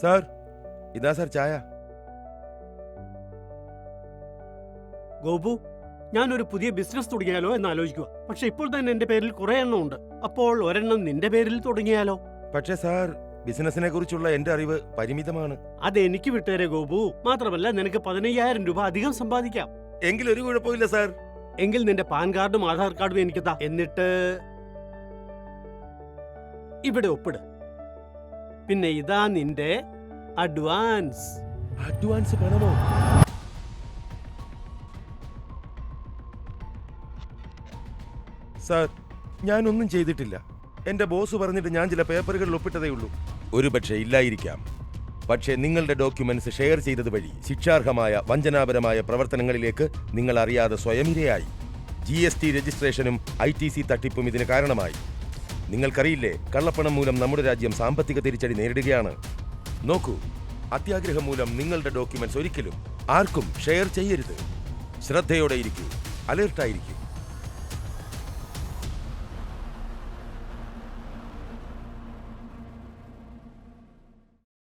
Sir ഇതാ sir ചായ. ഗോപു ഞാനൊരു പുതിയ ബിസിനസ് തുടങ്ങിയാലോ എന്ന് ആലോചിക്കുക. പക്ഷെ ഇപ്പോൾ തന്നെ എന്റെ പേരിൽ കുറെ എണ്ണം ഉണ്ട്. അപ്പോൾ ഒരെണ്ണം നിന്റെ പേരിൽ തുടങ്ങിയാലോ? പക്ഷേ സാർ ബിസിനസിനെ കുറിച്ചുള്ള എന്റെ അറിവ് പരിമിതമാണ്. അത് എനിക്ക് വിട്ടേരെ ഗോപു. മാത്രമല്ല നിനക്ക് പതിനയ്യായിരം രൂപ അധികം സമ്പാദിക്കാം. എങ്കിൽ ഒരു കുഴപ്പമില്ല സാർ. എങ്കിൽ നിന്റെ പാൻ കാർഡും ആധാർ കാർഡും എനിക്ക് താ എന്നിട്ട് ഇവിടെ ഒപ്പിട്. പിന്നെ ഇതാ നിന്റെ അഡ്വാൻസ്. അഡ്വാൻസ് പണമോ? സാർ ഞാനൊന്നും ചെയ്തിട്ടില്ല. എന്റെ ബോസ് പറഞ്ഞിട്ട് ഞാൻ ചില പേപ്പറുകളിൽ ഒപ്പിട്ടതേ ഉള്ളൂ. ഒരു പക്ഷേ ഇല്ലായിരിക്കാം. പക്ഷേ നിങ്ങളുടെ ഡോക്യുമെന്റ്സ് ഷെയർ ചെയ്തത് വഴി ശിക്ഷാർഹമായ വഞ്ചനാപരമായ പ്രവർത്തനങ്ങളിലേക്ക് നിങ്ങൾ അറിയാതെ സ്വയം ഇരയായി ജി എസ് ടി രജിസ്ട്രേഷനും ഐ ടി സി തട്ടിപ്പും ഇതിന് കാരണമായി. നിങ്ങൾക്കറിയില്ലേ കള്ളപ്പണം മൂലം നമ്മുടെ രാജ്യം സാമ്പത്തിക തിരിച്ചടി നേരിടുകയാണ്. നോക്കൂ അത്യാഗ്രഹം മൂലം നിങ്ങളുടെ ഡോക്യുമെന്റ്സ് ഒരിക്കലും ആർക്കും ഷെയർ ചെയ്യരുത്. ശ്രദ്ധയോടെ ഇരിക്കൂ അലേർട്ടായിരിക്കൂ